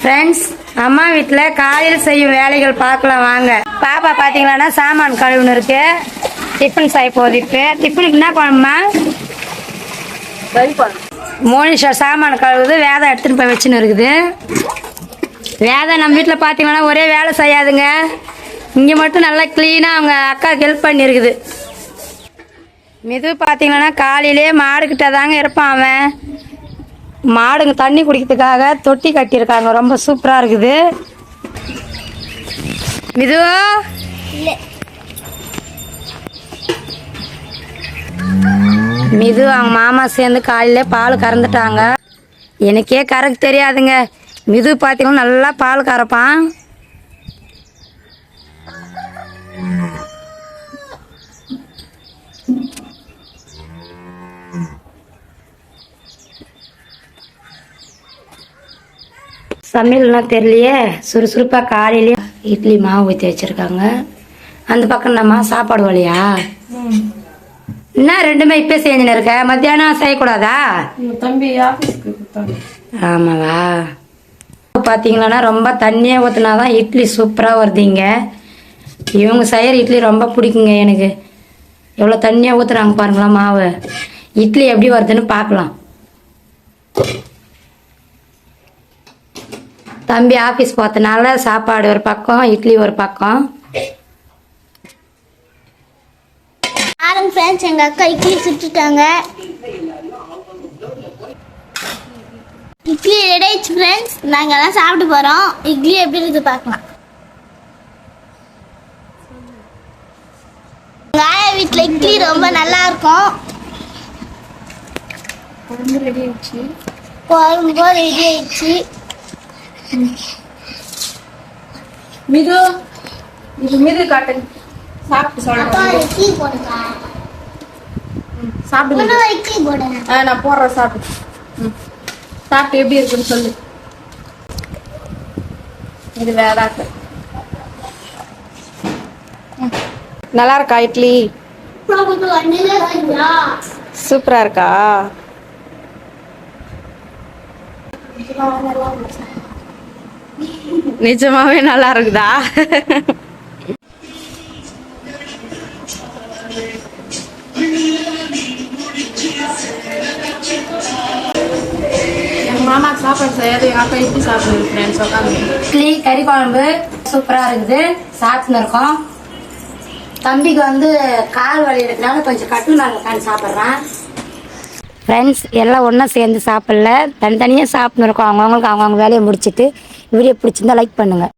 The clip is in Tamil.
ஃப்ரெண்ட்ஸ் அம்மா வீட்டில் காலையில் செய்யும் வேலைகள் பார்க்கலாம் வாங்க. பாப்பா பார்த்தீங்களான்னா சாமான் கழுவுன்னு இருக்கு. டிஃபன் செய்ய போகுது இப்போ டிஃபனுக்கு என்ன குழம்புமா? மோனிஷா சாமான் கழுவுது வேதம் எடுத்துன்னு போய் வச்சுன்னு இருக்குது. வேதம் நம்ம வீட்டில் பார்த்தீங்கன்னா ஒரே வேலை செய்யாதுங்க. இங்கே மட்டும் நல்லா க்ளீனாக அவங்க அக்காவுக்கு ஹெல்ப் பண்ணியிருக்குது மிது பார்த்தீங்கன்னா காலையிலே மாடுக்கிட்ட தாங்க இருப்பான் அவன். மாடுங்க தண்ணி குடிக்கிறதுக்காக தொட்டி கட்டியிருக்காங்க. ரொம்ப சூப்பராக இருக்குது. மிது மிது அவங்க மாமா சேர்ந்து காலையில பால் கறந்துட்டாங்க. எனக்கே கறக்க தெரியாதுங்க. மிது பார்த்தீங்கன்னா நல்லா பால் கறப்பான். சமையல்லாம் தெரியலையே. சுறுசுறுப்பாக காலையிலேயே இட்லி மாவு ஊற்றி வச்சுருக்காங்க. அந்த பக்கம் என்னம்மா சாப்பாடு வழியா? என்ன ரெண்டுமே இப்போ செஞ்சுன்னு இருக்க? மத்தியானம் செய்யக்கூடாதா? தம்பி ஆமாவா? பார்த்தீங்களான்னா ரொம்ப தண்ணியாக ஊற்றினா தான் இட்லி சூப்பராக வருதுங்க இவங்க செய்கிற இட்லி ரொம்ப பிடிக்குங்க எனக்கு. எவ்வளோ தண்ணியாக ஊற்றுறாங்க பாருங்களா மாவு. இட்லி எப்படி வருதுன்னு பார்க்கலாம். தம்பி ஆஃபீஸ் போகிறதுனால சாப்பாடு ஒரு பக்கம் இட்லி ஒரு பக்கம். பாருங்க ஃப்ரெண்ட்ஸ் எங்கள் அக்கா இட்லி சுட்டுட்டாங்க. இட்லி ரெடி ஆயிடுச்சு ஃப்ரெண்ட்ஸ் நாங்கள் எல்லாம் சாப்பிட்டு போகிறோம் இட்லி எப்படி இருக்குது பார்க்கலாம். எங்கள் ஆயா வீட்டில் இட்லி ரொம்ப நல்லா இருக்கும். குழம்பு ரெடி ஆயிடுச்சு. குழம்பு ரெடி ஆயிடுச்சு. மிது இது மிது காட்டுங்க சாப்பிட்டு போடுங்க சாப்பிடுங்க நான் போடுறேன் சாப்பிட்டு ம் சாப்பிட்டு எப்படி இருக்குன்னு சொல்லு. இது வேடாக்கு நல்லா இருக்கா இட்லி? சூப்பரா இருக்கா? நிஜமாவே நல்லா இருக்குதா? எங்க மாமா சாப்பாடு செய்யாது எங்க இட்லி சாப்பிடுது ஃப்ரெண்ட்ஸ் உட்காந்து இட்லி கறி குழம்பு சூப்பராக இருக்குது. சாப்பிட்டுன்னு இருக்கோம். தம்பிக்கு வந்து கால் வலி இருக்கிறனால கொஞ்சம் கட்டு நாங்கள் உட்காந்து சாப்பிட்றேன். ஃப்ரெண்ட்ஸ் எல்லாம் ஒன்றா சேர்ந்து சாப்பிடல. தனித்தனியாக சாப்பிட்னு இருக்கோம். அவங்கவுங்களுக்கு அவங்கவுங்க வேலையை முடிச்சுட்டு வீடியோ பிடிச்சிருந்தா லைக் பண்ணுங்கள்